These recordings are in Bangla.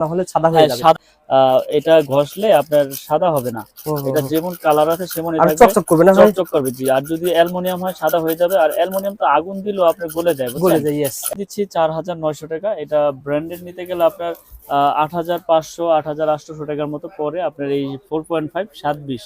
তাহলে সাদা হ্যাঁ, হয়ে যাবে। এটা ঘষলে আপনার সাদা হবে না। এটা যেমন কালার আছে থাকবে। চকচক করবে না চকচক করবে জি। আর যদি অ্যালুমিনিয়াম হয় সাদা হয়ে যাবে। আর অ্যালুমিনিয়াম তো আগুন দিলেও আপনার গলে যায় বুঝছেন? যায় ইয়েস দিচ্ছি চার হাজার নয়শো টাকা। এটা ব্র্যান্ডেড নিতে গেলে আপনার আট হাজার পাঁচশো আট হাজার আটশোশো টাকার মতো পরে আপনার এই ফোর পয়েন্ট ফাইভ সাত বিশ।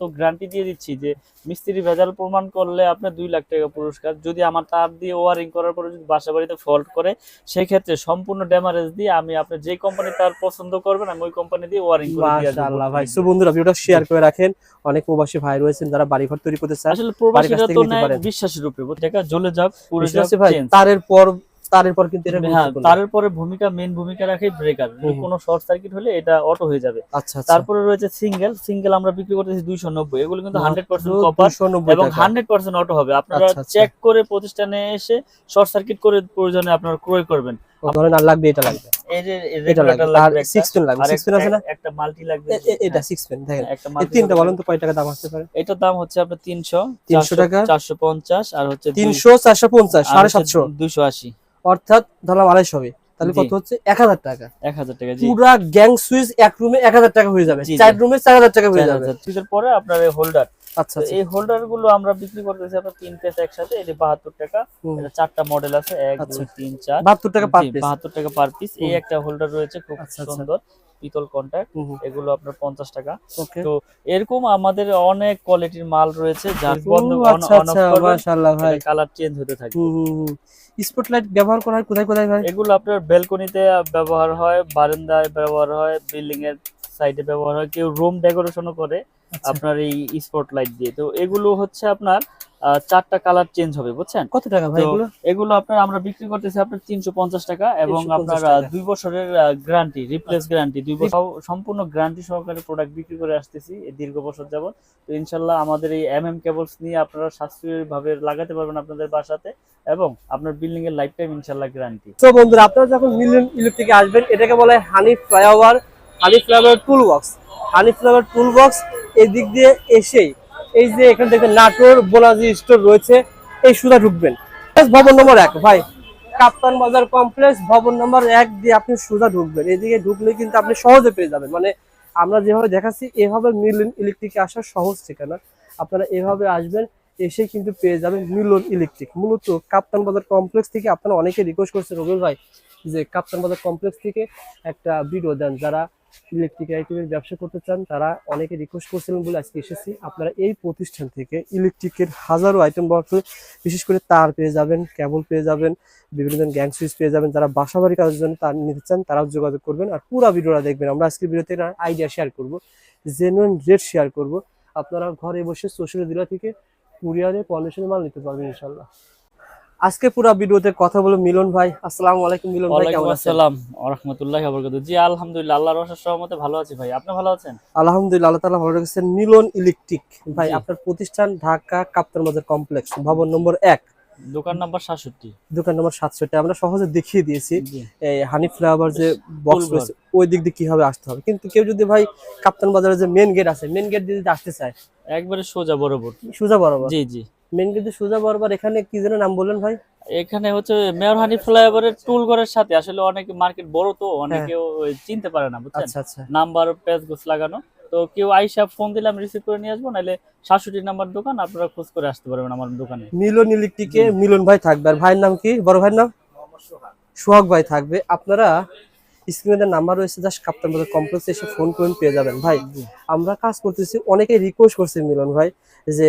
তো গ্যারান্টি দিয়ে দিচ্ছি যে মিস্ত্রি ভেজাল প্রমাণ করলে আপনার দুই লাখ টাকা পুরস্কার। যদি আমার তার দিয়ে ওয়ারিং করার পরে যদি বাসা বাড়িতে ফল্ট করে সেই ক্ষেত্রে সম্পূর্ণ ড্যামারেজ দিয়ে আমি আপনার যে কোম্পানি তার পছন্দ করবেন আমি ওই কোম্পানি দিয়ে ওয়ারিং করে দিয়ে মাশাআল্লাহ ভাই। সো বন্ধুরা ভিডিওটা শেয়ার করে রাখেন। অনেক প্রবাসী ভাই রয়েছেন যারা বাড়িঘর তৈরি করতে চান আসলে প্রবাসীরা তো না। বিশ্বাসের উপরে। টাকা জ্বলে যাক পুরো ভাই তারের পর তারের পর কিন্তু এটা হ্যাঁ তারের পরে ভূমিকা মেন ভূমিকা রাখে ব্রেকার। কোনো শর্ট সার্কিট হলে এটা অটো হয়ে যাবে। আচ্ছা আচ্ছা। তারপরে রয়েছে সিঙ্গেল সিঙ্গেল আমরা বিক্রি করতেছি দুইশো নব্বই। এগুলো কিন্তু হান্ড্রেড পার্সেন্ট মাত্র কপার এবং টাকা। হান্ড্রেড পার্সেন্ট অটো হবে। আপনারা আচ্ছা, আচ্ছা। চেক করে প্রতিষ্ঠানে এসে শর্ট সার্কিট করে প্রয়োজনে আপনারা ক্রয় করবেন। ধরেন আর লাগবে এটা লাগবে। এটা আর একটা, 6 পেন লাগবে। 6 পেন আছে না? একটা- একটা মাল্টি লাগবে। এটা 6 পেন দেখেন হ্যাঁ, এই তিনটা বলেন তো কয় টাকা দাম আসতে পারে? এটার দাম হচ্ছে আপনার তিনশো 300 টাকা? চারশো পঞ্চাশ আর হচ্ছে 300 450 750 দুইশো আশি। অর্থাৎ ধরলাম আড়াইশো হবে তাহলে কত হচ্ছে? 1000 টাকা। এক হাজার টাকা পুরা গ্যাং সুইচ এক রুমে 1000 টাকা হয়ে যাবে চার রুমে চার হাজার টাকা হয়ে যাবে। সুইচের পরে আপনার এই হোল্ডার। আচ্ছা আচ্ছা। এই হোল্ডারগুলো আমরা বিক্রি করতেছি আপনার তিন পিস একসাথে এটি বাহাত্তর টাকা এটা চারটা মডেল আছে এক আচ্ছা। দুই তিন চার। 72 টাকা পার পিস বাহাত্তর টাকা পার পিস এই একটা হোল্ডার রয়েছে খুব আচ্ছা। সুন্দর। পিতল কন্ট্যাক্ট এগুলো আপনার পঞ্চাশ টাকা। তো এরকম আমাদের অনেক কোয়ালিটির মাল রয়েছে আচ্ছা আচ্ছা কালার চেঞ্জ হতে থাকে। স্পটলাইট ব্যবহার করা হয় কোথায় কোথায় ভাই? এগুলো আপনার ব্যালকনিতে ব্যবহার হয় বারান্দায় ব্যবহার হয় বিল্ডিং এর সাইডে ব্যবহার হয়। কেউ রুম ডেকোরেশনও করে আচ্ছা। আপনার এই স্পট লাইট দিয়ে। তো এগুলো হচ্ছে আপনার চারটা কালার চেঞ্জ হবে বুঝছেন? কত টাকা ভাই এগুলো? এগুলো আপনার আমরা বিক্রি করতেছি আপনার তিনশো পঞ্চাশ টাকা এবং 350 আপনার দুই বছরের গ্যারান্টি রিপ্লেস গ্যারান্টি দুই বছর সম্পূর্ণ গ্যারান্টি সহকারে প্রোডাক্ট বিক্রি করে আসতেছি এই দীর্ঘ বছর যাবত তো ইনশাল্লাহ আমাদের এই এম এম কেবলস নিয়ে আপনারা সাশ্রয়ী ভাবে লাগাতে পারবেন আপনাদের বাসাতে এবং আপনার বিল্ডিং এর লাইফ টাইম ইনশাল্লাহ গ্যারান্টি তো বন্ধুরা আপনারা যখন মিলিয়ন ইলেকট্রিকে আসবেন এটাকে বলা honey flyover honey flyover tool box honey flyover tool box এই দিক দিয়ে এসেই এই যে এখানে দেখবেন নাটোর, বোলাজি স্টোর রয়েছে, এই সুদা ঢুকবেন। ভবন নম্বর এক, ভাই। কাপ্তান বাজার কমপ্লেক্স ভবন নম্বর এক দিয়ে আপনি সুদা ঢুকবেন। এদিকে ঢুকলে কিন্তু আপনি সহজে পেয়ে যাবেন। মানে আমরা যেভাবে দেখাচ্ছি, এভাবে মিলন ইলেকট্রিকে আসার সহজ ঠিকানা। আপনারা এভাবে আসবেন, এসে কিন্তু পেয়ে যাবেন মিলন ইলেকট্রিক মূলত কাপ্তান বাজার কমপ্লেক্স থেকে আপনারা অনেকে রিকোয়েস্ট করছে, রবিউল ভাই, যে কাপ্তান বাজার কমপ্লেক্স থেকে একটা ভিডিও দেন। যারা ইলেকট্রিক আইটেমের ব্যবসা করতে চান, তারা অনেকে রিকোয়েস্ট করছিলেন বলে আজকে এসেছি। আপনারা এই প্রতিষ্ঠান থেকে ইলেকট্রিকের হাজারো আইটেম বক্স বিশেষ করে তার পেয়ে যাবেন কেবল পেয়ে যাবেন, বিভিন্ন ধরনের গ্যাং সুইচ পেয়ে যাবেন, যারা বাসা বাড়ি কাজের জন্য তার নিতে চান, তারাও যোগাযোগ করবেন। আর পুরো ভিডিওটা দেখবেন। আমরা আজকে ভিডিওতে আইডিয়া শেয়ার করব জেনুইন রেট শেয়ার করব। আপনারা ঘরে বসে সোশ্যাল মিডিয়া থেকে কুরিয়ারে কন্ডিশনের মাল নিতে পারবেন ইনশাল্লাহ আজকে পুরো ভিডিওতে কথা বলে মিলন ভাই। আসসালামু আলাইকুম মিলন ভাই কেমন আছেন? আসসালাম ওরহমতুল্লাহ বরকাতুহ। জি আলহামদুলিল্লাহ আল্লাহর রহমতে ভালো আছি ভাই। আপনি ভালো আছেন? আলহামদুলিল্লাহ আল্লাহ তাআলা ভালো রেখেছেন। মিলন ইলেকট্রিক। ভাই আপনার প্রতিষ্ঠান ঢাকা কাপ্তান বাজার কমপ্লেক্স ভবন নম্বর এক। দোকান নাম্বার সাতষট্টি। দোকান নম্বর সাতষট্টি। আমরা সহজে দেখিয়ে দিয়েছি এই হানি ফ্লাওয়ার যে বক্স। রয়েছে ওই দিক দিয়ে কীভাবে আসতে হবে? কিন্তু কেউ যদি ভাই কাপ্তান বাজারের যে মেন গেট আছে মেন গেট দিয়ে যদি আসতে চায় একবারে সোজা বরাবর। সোজা বরাবর। জি জি। মেন গেট সোজা বরাবর এখানে কি যেন নাম বললেন ভাই? এখানে হচ্ছে মেয়র হানি ফ্লাইওভারের টুল ঘরের সাথে আসলে অনেকে মার্কেট বড় তো অনেকে চিনতে পারে না বুঝছেন? আচ্ছা আচ্ছা। নাম্বার পেজ গোছ লাগানো। তো কেউ আইসা ফোন দিলে আমি রিসিভ করে নিয়ে আসব নাহলে সাতষট্টি নাম্বার দোকান আপনারা খোঁজ করে আসতে পারবেন আমার দোকানে। মিলন ইলেকট্রিকে মিলন ভাই থাকবে। আর ভাইয়ের নাম কি? বড় ভাইয়ের নাম? সোহাগ ভাই থাকবে। আপনারা স্ক্রিনে নাম্বার রয়েছে জাস্ট কাপ্তান বাজার কমপ্লেক্সে এসে ফোন করুন পেয়ে যাবেন। ভাই আমরা কাজ করতেছি অনেকে রিকোয়েস্ট করছে মিলন ভাই যে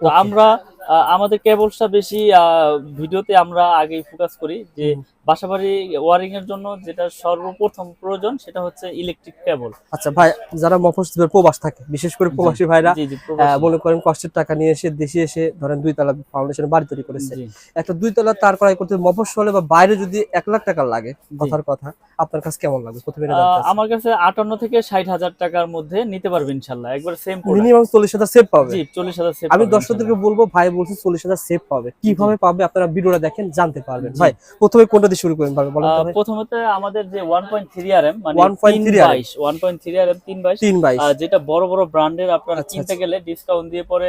তো আমরা আমাদের কেবলসটা বেশি ভিডিওতে আমরা আগেই ফোকাস করি যে বাসাবাড়ি ওয়ারিং এর জন্য যেটা সর্বপ্রথম প্রয়োজন সেটা হচ্ছে ইলেকট্রিক কেবল আচ্ছা ভাই যারা মফস্বলের প্রবাস থাকে বিশেষ করে প্রবাসী ভাইরা। মনে করেন কষ্টের টাকা নিয়ে এসে দেশে এসে ধরেন দুই তলা ফাউন্ডেশন বাড়ি তৈরি করেছে। একটা দুই তলা তার ক্রয় করতে মফস্বলে বা বাইরে যদি এক লাখ টাকা লাগে কথার কথা আপনার কাছে কেমন লাগবে? প্রথমে আমার কাছে আটান্ন থেকে ষাট হাজার টাকার মধ্যে নিতে পারবে ইনশাল্লাহ। একবার সেম মিনিমাম চল্লিশ হাজার সেভ পাবে? জি চল্লিশ হাজার save আমি দর্শকদেরকে বলব ভাই বলছে চল্লিশ হাজার সেভ পাবে। কীভাবে পাবে আপনারা ভিডিওটা দেখেন জানতে পারবেন। ভাই প্রথমে কোনটা দিয়ে শুরু করেন ভাই? বলেন প্রথমত আমাদের যে one point three R M মানে 1.3 তিন RM বাইশ one point three R M তিন বাইশ। তিন বাইশ। আহ, যেটা বড় বড় ব্র্যান্ডের আপনারা আচ্ছা, কিনতে আচ্ছা। গেলে ডিসকাউন্ট দিয়ে পরে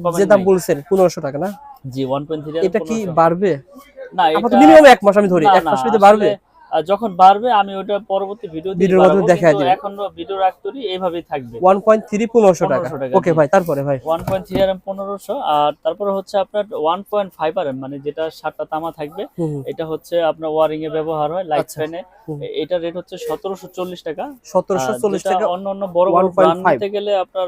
যে দাম বলছেন পনেরোশো টাকা না? জি ওয়ান পয়েন্ট থ্রি এটা কি বাড়বে? না এটা মিনিমাম এক মাস আমি ধরি। এক মাস ভিতরে বাড়বে? যখন বাড়বে আমি ওটা পরবর্তী ভিডিও ভিডিওর মাধ্যমে দেখায় এখন ভিডিও এইভাবেই থাকবে। ওয়ান পয়েন্ট থ্রি পনেরোশো টাকা। 1500 টাকা, ওকে ভাই তারপরে ভাই। ওয়ান পয়েন্ট থ্রি আর তারপরে হচ্ছে আপনার ওয়ান পয়েন্ট ফাইভ আর মানে যেটা সাতটা তামা থাকবে। এটা হচ্ছে আপনার ওয়ারিং এ ব্যবহার হয় লাইট আচ্ছা। ফ্যানে এটা রেট হচ্ছে সতেরোশো চল্লিশ টাকা। সতেরোশো আহ, চল্লিশ যেটা টাকা অন্য অন্য বড় বড় 1.5 ব্র্যান্ড নিতে গেলে আপনার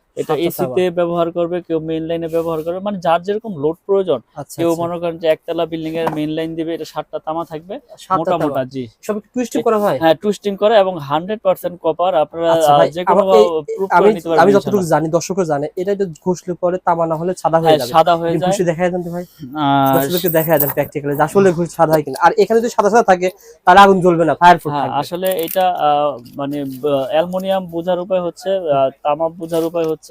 এটা এসিতে ব্যবহার করবে কেউ মেইন লাইনে ব্যবহার করবে মানে যার যেরকম লোড প্রয়োজন আচ্ছা কেউ আচ্ছা। মনে করেন যে একতলা বিল্ডিং এর মেইন লাইন দিবে এটা সাতটা তামা থাকবে মোটা মোটা জি। সব টুইস্ট করা হয়? হ্যাঁ টুইস্টিং করে এবং হান্ড্রেড পার্সেন্ট কপার আপনারা আচ্ছা যে কোনো প্রুফ করে নিতে পারবেন আমি যতটুকু জানি দর্শকও জানে এটা একটু ঘষলে পরে তামা না হলে সাদা হয়ে হ্যাঁ যাবে। সাদা হয়ে যায়। ঘষে দেখায় দেন ভাই। দর্শককে দেখায় দেন প্র্যাকটিক্যালি আসলে ঘুষ সাদা হয় কিনা। আর এখানে যদি সাদা সাদা থাকে তাহলে আগুন জ্বলবে না ফায়ার প্রুফ হ্যাঁ থাকবে। আসলে এটা আহ, মানে অ্যালুমিনিয়াম বোঝার উপায় হচ্ছে তামা বোঝার উপায় হচ্ছে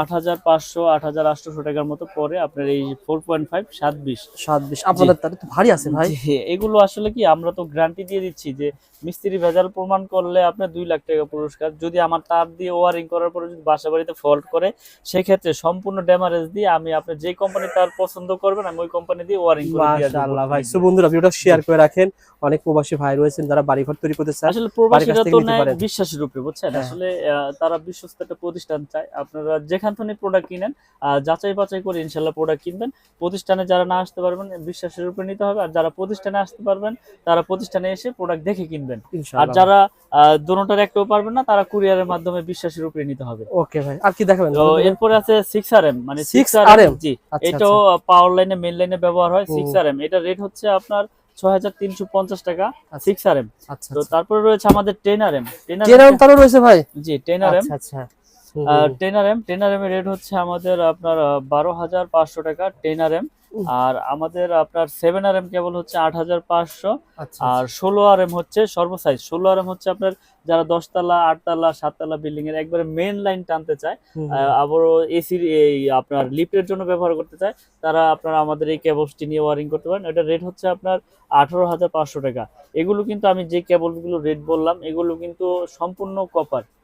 আট হাজার পাঁচশো আট হাজার আটশোশো টাকার মতো পরে আপনার এই ফোর পয়েন্ট ফাইভ সাত বিশ। সাত বিশ। আপনাদের তাহলে তো ভারী আছে ভাই। এগুলো আসলে কি আমরা তো গ্যারান্টি দিয়ে দিচ্ছি যে মিস্ত্রি ভেজাল প্রমাণ করলে আপনার দুই লাখ টাকা পুরস্কার। যদি আমার তার দিয়ে ওয়ারিং করার পরে যদি বাসা বাড়িতে ফল্ট করে সেক্ষেত্রে সম্পূর্ণ ড্যামারেজ দিয়ে আমি আপনার যে কোম্পানি তার পছন্দ করবেন আমি ওই কোম্পানি দিয়ে ওয়ারিং করে দিয়ে আসব। মাশাআল্লাহ ভাই। সো বন্ধুরা ভিডিওটা শেয়ার করে রাখেন। অনেক প্রবাসী ভাই রয়েছেন যারা বাড়ি ঘর তৈরি করতে চান আসলে প্রবাসীরা তো। বিশ্বাসের উপরে বুঝছেন? হ্যাঁ। আসলে তারা বিশ্বস্ত একটা প্রতিষ্ঠান চায়। আপনারা যেখান থেকে প্রোডাক্ট কিনেন যাচাই বাছাই করে ইনশাল্লাহ প্রোডাক্ট কিনবেন। প্রতিষ্ঠানে যারা না আসতে পারবেন বিশ্বাসের উপরে নিতে হবে। আর যারা প্রতিষ্ঠানে আসতে পারবেন তারা প্রতিষ্ঠানে এসে প্রোডাক্ট দেখে কিনবেন। আর যারা দোনোটার একটাও পারবেন না তারা কুরিয়ারের মাধ্যমে বিশ্বাসের উপরে নিতে হবে। ওকে ভাই আর কি দেখাবেন? তো এরপরে আছে সিক্স আর এম মানে 6 সিক্স আর এম জি। আচ্ছা, এটাও পাওয়ার লাইনে মেন লাইনে ব্যবহার হয় হুম। সিক্স আর এম এটা রেট হচ্ছে আপনার ছয় হাজার তিনশো পঞ্চাশ টাকা আচ্ছা। সিক্স আর এম আচ্ছা তো তারপরে রয়েছে আমাদের টেন আর এম টেন আর জেনারেল তারও রয়েছে ভাই? জি টেন আর এম আচ্ছা আচ্ছা। হুম, ten R M ten R M এর রেট হচ্ছে আমাদের আপনার বারো হাজার পাঁচশো টাকা টেন আর এম আর আমাদের আপনার সেভেন আর এম কেবল হচ্ছে আট হাজার পাঁচশো। আচ্ছা আর ষোলো আর এম হচ্ছে সর্বসাইজ। ষোলো আর এম হচ্ছে আপনার যারা দশতলা আটতলা সাততলা বিল্ডিং এর একবারে মেন লাইন টানতে চায় আবারও এসির এই আপনার লিফটের জন্য ব্যবহার করতে চায় তারা আপনার আমাদের এই কেবলসটি নিয়ে ওয়ারিং করতে পারেন। এটা রেট হচ্ছে আপনার আঠারো হাজার পাঁচশো টাকা। এগুলো কিন্তু আমি যে কেবলগুলো রেট বললাম এগুলো কিন্তু সম্পূর্ণ কপার আচ্ছা।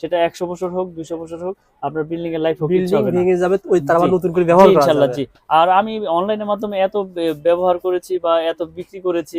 সেটা একশো বছর হোক দুশো বছর হোক আপনার বিল্ডিং এর লাইফ হোক ভেঙে যাবে ওই তার নতুন করে ব্যবহার করা আর আমি অনলাইনের মাধ্যমে এত ব্যবহার করেছি বা এত বিক্রি করেছি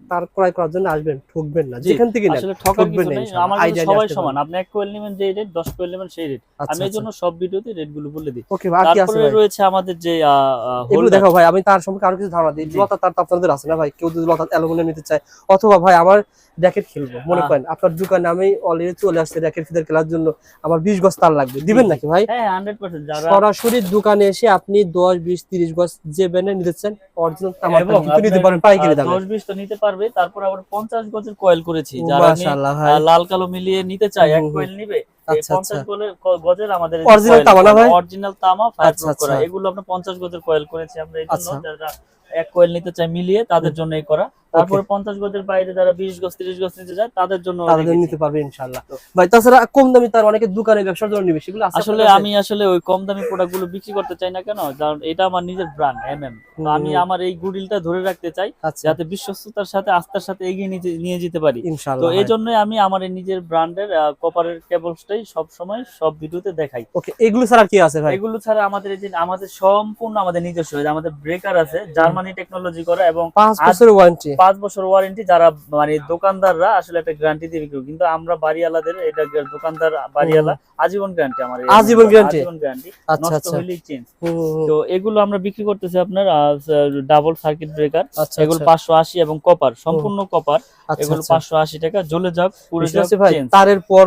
তার ক্রয় করার জন্য আসবেন ঠকবেন না যেখান থেকে আসলে ঠকার কিছু নেই ইনশাআল্লাহ। আমার কাছে সবাই সমান। আপনি এক কোয়েল নেবেন যে রেট দশ কোয়েল নেবেন সেই রেট আচ্ছা, আমি এর জন্য সব ভিডিওতে রেটগুলো বলে দিই। ওকে আর কি আছে তারপরে রয়েছে আমাদের যে এগুলো দেখো ভাই আমি তার সম্পর্কে আরও কিছু ধারণা দিই। লতা তার তো আপনাদের আছে না ভাই? কেউ যদি লতা অ্যালুমিনিয়াম নিতে চায় অথবা ভাই আমার র্যাকেট খেলব মনে। করেন। আপনার দোকানে আমি অলরেডি চলে আসছে র্যাকেট ফিদার খেলার জন্য। আমার বিশ গজ তার লাগবে। দিবেন নাকি ভাই? হ্যাঁ সরাসরি দোকানে এসে আপনি দশ বিশ তিরিশ গজ যে ব্যান্ডে নিতে চান অরিজিনাল তামার কিন্তু নিতে আপনার, পাইকারি দামে। দশ বিশ তো নিতে পারবে তারপর আবার পঞ্চাশ গজের কয়েল করেছি। যারা লাল কালো মিলিয়ে নিতে চাই এক। কয়েল নিবে আচ্ছা, আচ্ছা। আচ্ছা। এগুলো আমরা পঞ্চাশ গজের কয়েল করেছি আমরা এক কয়েল নিতে চাই মিলিয়ে তাদের জন্য করা। তারপরে পঞ্চাশ গজের বাইরে যারা বিশ গজ তিরিশ গজ নিতে যায় তাদের জন্য তাদের নিতে পারবে ইনশাআল্লাহ। ভাই তাছাড়া কম দামি তার অনেকে দোকানে ব্যবসার জন্য নিবে সেগুলো আসলে আমি আসলে ওই কম দামি প্রোডাক্টগুলো বিক্রি করতে চাই না কেন? কারণ এটা আমার নিজের ব্র্যান্ড এম এম আমি আমার এই গুডিলটা ধরে রাখতে চাই আচ্ছা। যাতে বিশ্বস্ততার সাথে আস্থার সাথে এগিয়ে নিয়ে যেতে পারি। তো এই জন্যই আমি আমার এই নিজের ব্র্যান্ডের কপারের কেবলসটাই সব সময় সব ভিডিওতে দেখাই। ওকে এগুলো ছাড়া কি আছে ভাই? এগুলো ছাড়া আমাদের এই যে আমাদের সম্পূর্ণ আমাদের নিজস্ব আমাদের ব্রেকার আছে জার্মানি টেকনোলজি করা এবং পাঁচ বছরের ওয়ারেন্টি পাঁচ বছর ওয়ারেন্টি যারা মানে দোকানদাররা আসলে একটা গ্যারান্টি দিয়ে বিক্রি কিন্তু আমরা বাড়িওয়ালাদের এটা দোকানদার বাড়িওয়ালা আজীবন গ্যারান্টি আমার আজীবন গ্যারান্টি আচ্ছা নষ্ট আচ্ছা। হইলেই চেঞ্জ। তো এগুলো আমরা বিক্রি করতেছি আপনার ডাবল সার্কিট ব্রেকার এগুলো আচ্ছা, পাঁচশো আশি এবং কপার সম্পূর্ণ কপার আচ্ছা, এগুলো আচ্ছা। পাঁচশো আশি টাকা জ্বলে যাক তারের পর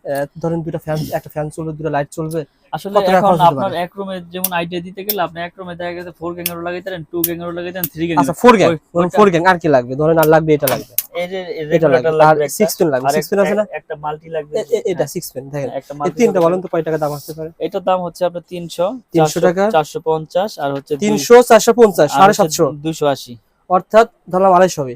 ধরেন দুটো ফ্যান একটা ফ্যান চলবে দুটো লাইট চলবে আসলে এখন আপনার এক রুমে যেমন আইডিয়া দিতে গেলে আপনি এক রুমে দেখা গেছে ফোর গ্যাং এরও লাগাইতে পারেন টু গ্যাং এরও লাগাইতে পারেন থ্রি গ্যাং আচ্ছা ফোর গ্যাং ফোর গ্যাং আর কি লাগবে? ধরেন আর লাগবে এটা লাগবে। এই যে এটা লাগবে। আর লাগবে একটা, সিক্স পেন লাগবে। আর সিক্স পেন আছে না? একটা- মাল্টি লাগবে। এটা সিক্স পেন দেখেন। হ্যাঁ, একটা এই তিনটা। বলেন তো কয় টাকা দাম আসতে পারে? এটার দাম হচ্ছে আপনার তিনশো 300 টাকা? চারশো পঞ্চাশ আর হচ্ছে তিনশো চারশো পঞ্চাশ সাড়ে সাতশো। দুইশো আশি। অর্থাৎ ধরলাম আড়াইশো হবে।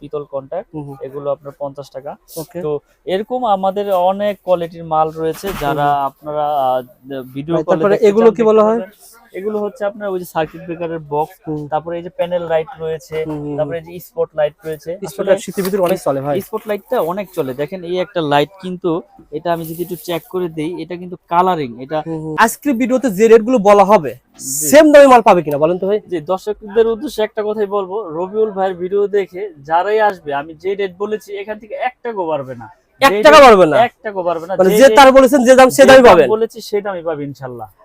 পিতল কন্ট্যাক্ট এগুলো আপনার পঞ্চাশ টাকা। তো এরকম আমাদের অনেক কোয়ালিটির মাল রয়েছে যারা আপনারা ভিডিও এগুলো কি বলা হয়? এগুলো হচ্ছে আপনার ওই যে সার্কিট ব্রেকারের বক্স তারপরে এই যে প্যানেল লাইট রয়েছে তারপরে এই যে স্পট লাইট রয়েছে। স্পটলাইট শীতের ভিতরে অনেক চলে ভাই। স্পট লাইটটা অনেক চলে। দেখেন এই একটা লাইট কিন্তু এটা আমি যদি একটু চেক করে দেই এটা কিন্তু কালারিং এটা আজকে ভিডিওতে যে রেটগুলো বলা হবে সেম দামে মাল পাবে কিনা বলেন তো ভাই? যে দর্শকদের উদ্দেশ্যে একটা কথাই বলব রবিউল ভাইয়ের ভিডিও দেখে যারাই আসবে আমি যে রেট বলেছি এখান থেকে একটা টাকাও পারবে না। এক টাকা পারবে না? এক টাকাও পারবে না। মানে যে তার বলেছেন যে দাম সে দামই পাবেন। বলেছি সেই দামই পাবে ইনশাল্লাহ।